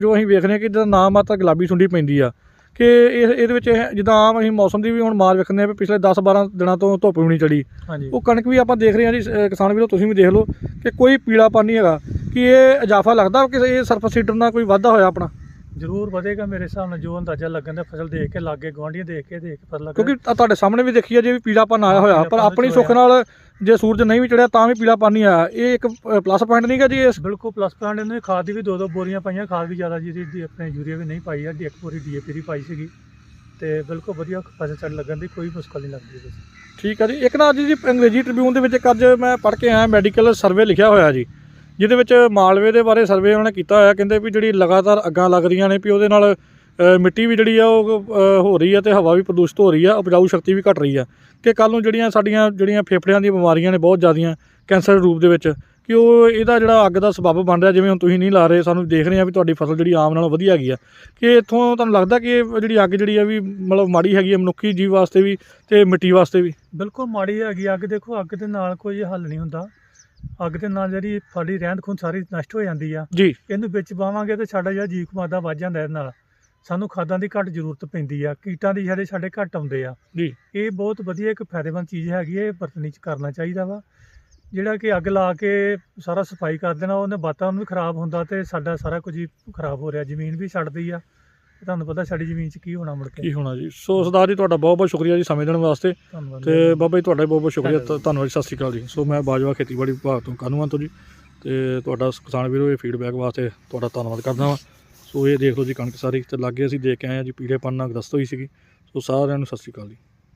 ਜੋ ਅਸੀਂ ਵੇਖਦੇ ਹਾਂ ਕਿ ਜਿਹਦਾ ਨਾਮ ਮਾਤਾ ਗੁਲਾਬੀ ਸੁੰਡੀ ਪੈਂਦੀ ਆ ਕਿ ਇਹ ਇਹਦੇ ਵਿੱਚ ਇਹ- ਜਿੱਦਾਂ ਆਮ ਅਸੀਂ ਮੌਸਮ ਦੀ ਵੀ ਹੁਣ ਮਾਰ ਵੇਖਦੇ ਆ ਵੀ ਪਿਛਲੇ 10 12 ਦਿਨਾਂ ਤੋਂ ਧੁੱਪ ਵੀ ਨਹੀਂ ਚੜੀ ਹਾਂਜੀ। ਉਹ ਕਣਕ ਵੀ ਆਪਾਂ ਦੇਖ ਰਹੇ ਹਾਂ ਜੀ ਕਿਸਾਨ ਵੀਰੋ ਤੁਸੀਂ ਵੀ ਦੇਖ ਲਓ ਕਿ ਕੋਈ ਪੀਲਾਪਨ ਨਹੀਂ ਹੈਗਾ ਕਿ ਇਹ ਇਜ਼ਾਫਾ ਲੱਗਦਾ ਕਿ ਇਹ ਸਰਫ ਸੀਡਰ ਨਾਲ ਕੋਈ ਵਾਧਾ ਹੋਇਆ ਆਪਣਾ? ਜ਼ਰੂਰ ਵਧੇਗਾ ਮੇਰੇ ਹਿਸਾਬ ਨਾਲ ਜੋ ਅੰਦਾਜ਼ਾ ਲੱਗਣ ਦਾ ਫਸਲ ਦੇਖ ਕੇ ਲਾਗੇ ਗਵਾਂਢੀਆਂ ਦੇਖ ਕੇ ਦੇਖ ਕੇ ਪਤਾ ਲੱਗਾ ਕਿਉਂਕਿ ਤੁਹਾਡੇ ਸਾਹਮਣੇ ਵੀ ਦੇਖੀ ਆ ਜੇ ਵੀ ਪੀਲਾਪਨ ਆਇਆ ਹੋਇਆ ਪਰ ਆਪਣੀ ਸੁੱਖ ਨਾਲ ਜੇ ਸੂਰਜ ਨਹੀਂ ਵੀ ਚੜਿਆ ਤਾਂ ਵੀ ਪੀਲਾਪਨ ਨਹੀਂ ਆਇਆ ਇਹ ਇੱਕ ਪਲੱਸ ਪੁਆਇੰਟ ਨਹੀਂਗਾ ਜੀ ਇਸ? ਬਿਲਕੁਲ ਪਲੱਸ ਪੁਆਇੰਟ ਇਹਨੇ ਖਾਦ ਦੀ ਵੀ ਦੋ ਦੋ ਬੋਰੀਆਂ ਪਾਈਆਂ ਖਾਦ ਵੀ ਜ਼ਿਆਦਾ ਜਿਹਦੀ ਦੀ ਆਪਣੇ ਯੂਰੀਆ ਵੀ ਨਹੀਂ ਪਾਈ ਆ ਇੱਕ ਬੋਰੀ ਡੀਏਪੀ ਦੀ ਪਾਈ ਸੀਗੀ। ਤੇ ਬਿਲਕੁਲ ਵਧੀਆ ਫਸਲ ਚੱਲ ਲੱਗਣ ਦੀ ਕੋਈ ਮੁਸ਼ਕਲ ਨਹੀਂ ਲੱਗਦੀ 'ਚ ਠੀਕ ਆ ਜੀ। ਇੱਕ ਨਾ ਅੱਜ ਜੀ ਅੰਗਰੇਜ਼ੀ ਟ੍ਰਿਬਿਊਨ ਦੇ ਵਿੱਚ ਇੱਕ ਅੱਜ ਮੈਂ ਪੜ੍ਹ ਕੇ ਆਇਆ ਮੈਡੀਕਲ ਸਰਵੇ ਲਿਖਿਆ ਹੋਇਆ ਜੀ ਜਿਹਦੇ ਵਿੱਚ ਮਾਲਵੇ ਦੇ ਬਾਰੇ ਸਰਵੇ ਉਹਨਾਂ ਨੇ ਕੀਤਾ ਹੋਇਆ ਕਹਿੰਦੇ ਵੀ ਜਿਹੜੀ ਲਗਾਤਾਰ ਅੱਗਾਂ ਲੱਗ ਰਹੀਆਂ ਨੇ ਵੀ ਉਹਦੇ ਨਾਲ ਮਿੱਟੀ ਵੀ ਜਿਹੜੀ ਆ ਉਹ ਹੋ ਰਹੀ ਆ ਤੇ ਹਵਾ ਵੀ ਪ੍ਰਦੂਸ਼ਿਤ ਹੋ ਰਹੀ ਆ ਉਪਜਾਊ ਸ਼ਕਤੀ ਵੀ ਘਟ ਰਹੀ ਆ। ਕਿ ਕੱਲ ਨੂੰ ਜਿਹੜੀਆਂ ਸਾਡੀਆਂ ਜਿਹੜੀਆਂ ਫੇਫੜਿਆਂ ਦੀਆਂ ਬਿਮਾਰੀਆਂ ਨੇ ਬਹੁਤ ਜ਼ਿਆਦੀਆਂ ਕੈਂਸਰ ਰੂਪ ਦੇ ਵਿੱਚ ਕਿ ਉਹ ਇਹਦਾ ਜਿਹੜਾ ਅੱਗ ਦਾ ਸਬੱਬ ਬਣ ਰਿਹਾ ਜਿਵੇਂ ਹੁਣ ਤੁਸੀਂ ਨਹੀਂ ਲਾ ਰਹੇ ਸਾਨੂੰ ਦੇਖ ਰਹੇ ਆ ਵੀ ਤੁਹਾਡੀ ਫਸਲ ਜਿਹੜੀ ਆਮ ਨਾਲੋਂ ਵਧੀਆ ਹੈਗੀ ਆ। ਕਿ ਇੱਥੋਂ ਤੁਹਾਨੂੰ ਲੱਗਦਾ ਕਿ ਜਿਹੜੀ ਅੱਗ ਜਿਹੜੀ ਆ ਵੀ ਮਤਲਬ ਮਾੜੀ ਹੈਗੀ ਆ ਮਨੁੱਖੀ ਜੀਵ ਵਾਸਤੇ ਵੀ ਤੇ ਮਿੱਟੀ ਵਾਸਤੇ ਵੀ? ਬਿਲਕੁਲ ਮਾੜੀ ਹੈਗੀ ਅੱਗ ਦੇਖੋ ਅੱਗ ਦੇ ਨਾਲ ਕੋਈ ਹੱਲ ਨਹੀਂ ਹੁੰਦਾ। ਅੱਗ ਦੇ ਨਾਲ ਜਿਹੜੀ ਸਾਡੀ ਰਹਿੰਦ ਖੂੰਹਦ ਸਾਰੀ ਨਸ਼ਟ ਹੋ ਜਾਂਦੀ ਆ। ਜੀ। ਇਹਨੂੰ ਵਿੱਚ ਪਾਵਾਂਗੇ ਤੇ ਸਾਡਾ ਜਿਹੜਾ ਜੀਵ ਮਾਦਾ ਵੱਧ ਜਾਂਦਾ ਇਹਦੇ ਨਾਲ। ਸਾਨੂੰ ਖਾਦਾਂ ਦੀ ਘੱਟ ਜ਼ਰੂਰਤ ਪੈਂਦੀ ਆ ਕੀਟਾਂ ਦੀ ਜਿਹੜੇ ਸਾਡੇ ਘੱਟ ਆਉਂਦੇ ਆ। ਜੀ। ਇਹ ਬਹੁਤ ਵਧੀਆ ਇੱਕ ਫਾਇਦੇਮੰਦ ਚੀਜ਼ ਹੈਗੀ ਹੈ ਇਹ ਵਰਤਣੀ ਚ ਕਰਨਾ ਚਾਹੀਦਾ ਵਾ। ਜਿਹੜਾ ਕਿ ਅੱਗ ਲਾ ਕੇ ਸਾਰਾ ਸਫ਼ਾਈ ਕਰ ਦੇਣਾ ਉਹਨੇ ਵਾਤਾਵਰਨ ਵੀ ਖਰਾਬ ਹੁੰਦਾ ਤੇ ਸਾਡਾ ਸਾਰਾ ਕੁਝ ਹੀ ਖਰਾਬ ਹੋ ਰਿਹਾ ਜ਼ਮੀਨ ਵੀ ਛੱਡਦੀ ਆ। ਤੁਹਾਨੂੰ ਪਤਾ ਸਾਡੀ ਜ਼ਮੀਨ 'ਚ ਕੀ ਹੋਣਾ ਮੁੜ ਕੇ। ਕੀ ਹੋਣਾ ਜੀ? ਸੋ ਸਰਦਾਰ ਜੀ ਤੁਹਾਡਾ ਬਹੁਤ ਬਹੁਤ ਸ਼ੁਕਰੀਆ ਜੀ ਸਮੇਂ ਦੇਣ ਵਾਸਤੇ। ਧੰਨਵਾਦ। ਤੇ ਬਾਬਾ ਜੀ ਤੁਹਾਡਾ ਵੀ ਬਹੁਤ ਬਹੁਤ ਸ਼ੁਕਰੀਆ ਧੰਨਵਾਦ ਜੀ, ਸਤਿ ਸ਼੍ਰੀ ਅਕਾਲ ਜੀ। ਸੋ ਮੈਂ ਬਾਜਵਾ ਖੇਤੀਬਾੜੀ ਵਿਭਾਗ ਤੋਂ ਕਾਨੂੰਨ ਤੋਂ ਜੀ। ਤੇ ਤੁਹਾਡਾ ਕਿਸਾਨ ਵੀਰੋ ਇਹ ਫੀਡਬੈਕ ਵਾਸਤੇ ਤੁਹਾਡਾ ਧੰਨਵਾਦ ਕਰਦਾ ਹਾਂ ਸੋ ਇਹ ਦੇਖ ਲਓ ਜੀ ਕਣਕ ਸਾਰੀ ਤੇ ਲਾਗੇ ਅਸੀਂ ਦੇਖ ਕੇ ਆਏ ਹਾਂ ਜੀ, ਪੀਲੇ ਪੀੜੇਪਨ ਨਾਲ ਗ੍ਰਸਤ ਹੋਈ ਸੀਗੀ। ਸੋ ਸਾਰਿਆਂ ਨੂੰ ਸਤਿ ਸ਼੍ਰੀ ਅਕਾਲ ਜੀ।